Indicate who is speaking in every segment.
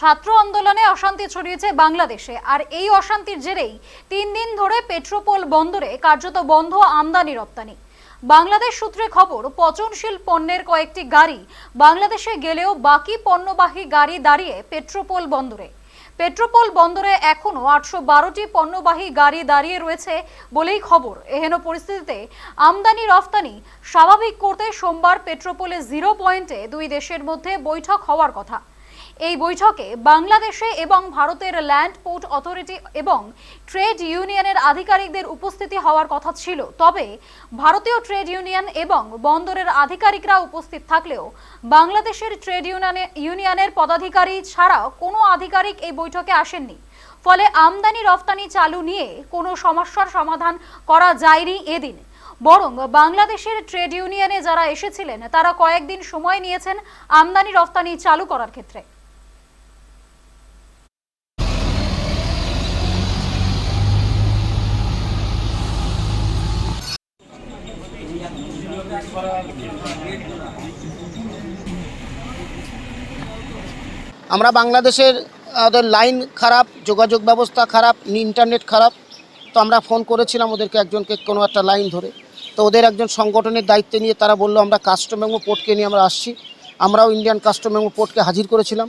Speaker 1: ছাত্র আন্দোলনে অশান্তি ছড়িয়েছে বাংলাদেশে। আর এই অশান্তির জেরেই তিন দিন ধরে পেট্রোপোল বন্দরে কার্যত বন্ধ আমদানি রপ্তানি। বাংলাদেশ সূত্রে খবর, পচনশীল পণ্যের কয়েকটি গাড়ি বাংলাদেশে গেলেও বাকি পণ্যবাহী গাড়ি দাঁড়িয়ে পেট্রোপোল বন্দরে। পেট্রোপোল বন্দরে এখনও আটশো বারোটি পণ্যবাহী গাড়ি দাঁড়িয়ে রয়েছে বলেই খবর। এহেন পরিস্থিতিতে আমদানি রফতানি স্বাভাবিক করতে সোমবার পেট্রোপোলে জিরো পয়েন্টে দুই দেশের মধ্যে বৈঠক হওয়ার কথা। এই বৈঠকে বাংলাদেশে এবং ভারতের ল্যান্ড পোর্ট অথরিটি এবং ট্রেড ইউনিয়নের আধিকারিকদের উপস্থিতি হওয়ার কথা ছিল। তবে ভারতীয় ট্রেড ইউনিয়ন এবং বন্দরের আধিকারিকরা উপস্থিত থাকলেও বাংলাদেশের ট্রেড ইউনিয়নে, ইউনিয়নের পদাধিকারী ছাড়া কোনো আধিকারিক এই বৈঠকে আসেননি। ফলে আমদানি রফতানি চালু নিয়ে কোনো সমস্যার সমাধান করা যায়নি এদিন। বরং বাংলাদেশের ট্রেড ইউনিয়নে যারা এসেছিলেন, তারা কয়েকদিন সময় নিয়েছেন আমদানি রফতানি চালু করার ক্ষেত্রে।
Speaker 2: আমরা বাংলাদেশের ওদের লাইন খারাপ, যোগাযোগ ব্যবস্থা খারাপ, ইন্টারনেট খারাপ, তো আমরা ফোন করেছিলাম ওদেরকে একজনকে কোনো একটা লাইন ধরে। তো ওদের একজন সংগঠনের দায়িত্বে নিয়ে তারা বলল, আমরা কাস্টম মেমো পোর্টকে নিয়ে আমরা আসছি। আমরাও ইন্ডিয়ান কাস্টম মেমো পোর্টকে হাজির করেছিলাম।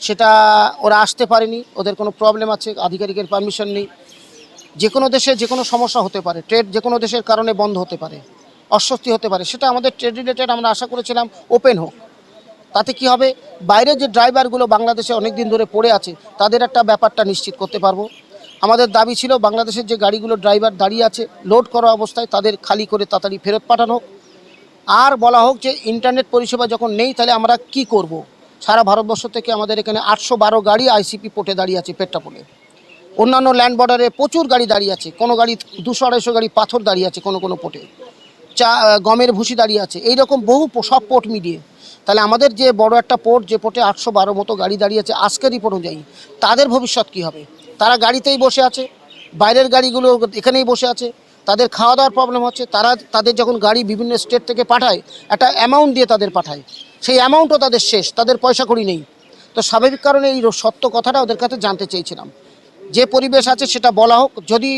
Speaker 2: সেটা ওরা আসতে পারেনি, ওদের কোনো প্রবলেম আছে, আধিকারিকের পারমিশন নেই। যে কোনো দেশে যে কোনো সমস্যা হতে পারে, ট্রেড যে কোনো দেশের কারণে বন্ধ হতে পারে, অস্বস্তি হতে পারে, সেটা আমাদের ট্রেড রিলেটেড আমরা আশা করেছিলাম, ওপেন হোক। তাতে কি হবে? বাইরে যে ড্রাইভারগুলো বাংলাদেশে অনেক দিন ধরে পড়ে আছে, তাদের একটা ব্যাপারটা নিশ্চিত করতে পারব। আমাদের দাবি ছিল বাংলাদেশের যে গাড়িগুলো ড্রাইভার দাঁড়িয়ে আছে লোড করা অবস্থায় তাদের খালি করে তাড়াতাড়ি ফেরত পাঠানো আর বলা হোক যে ইন্টারনেট পরিষেবা যখন নেই, তাহলে আমরা কি করব। সারা ভারতবর্ষ থেকে আমাদের এখানে আটশো বারো গাড়ি আইসিপি পোর্টে দাঁড়িয়ে আছে পেট্রাপোলে। অন্যান্য ল্যান্ড বর্ডারে প্রচুর গাড়ি দাঁড়িয়ে আছে। কোনো গাড়ি দুশো, আড়াইশো গাড়ি পাথর দাঁড়িয়ে আছে কোনো কোনো পোর্টে চা গমের ভুসি দাঁড়িয়ে আছে। এইরকম বহু সব পোর্ট মিলিয়ে। তাহলে আমাদের যে বড় একটা পোর্ট যে পোর্টে আটশো বারো মতো গাড়ি দাঁড়িয়ে আছে, আজকের রিপোর্ট অনুযায়ী, তাদের ভবিষ্যৎ কী হবে? তারা গাড়িতেই বসে আছে, বাইরের গাড়িগুলো এখানেই বসে আছে, তাদের খাওয়া দাওয়ার প্রবলেম হচ্ছে, তারা তাদের যখন গাড়ি বিভিন্ন স্টেট থেকে পাঠায়, একটা অ্যামাউন্ট দিয়ে তাদের পাঠায়, সেই অ্যামাউন্টও তাদের শেষ, তাদের পয়সা করি নেই। তো স্বাভাবিক কারণে এই সত্য কথাটা ওদের কাছে জানতে চেয়েছিলাম। যে পরিবেশ আছে সেটা বলা হোক, যদি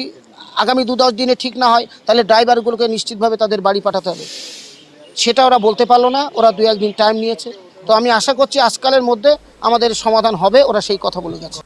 Speaker 2: আগামী দু দশ দিনে ঠিক না হয়, তাহলে ড্রাইভারগুলোকে নিশ্চিতভাবে তাদের বাড়ি পাঠাতে হবে। সেটা ওরা বলতে পারল না, ওরা দু একদিন টাইম নিয়েছে। তো আমি আশা করছি আজকালের মধ্যে আমাদের সমাধান হবে, ওরা সেই কথা বলে গেছে।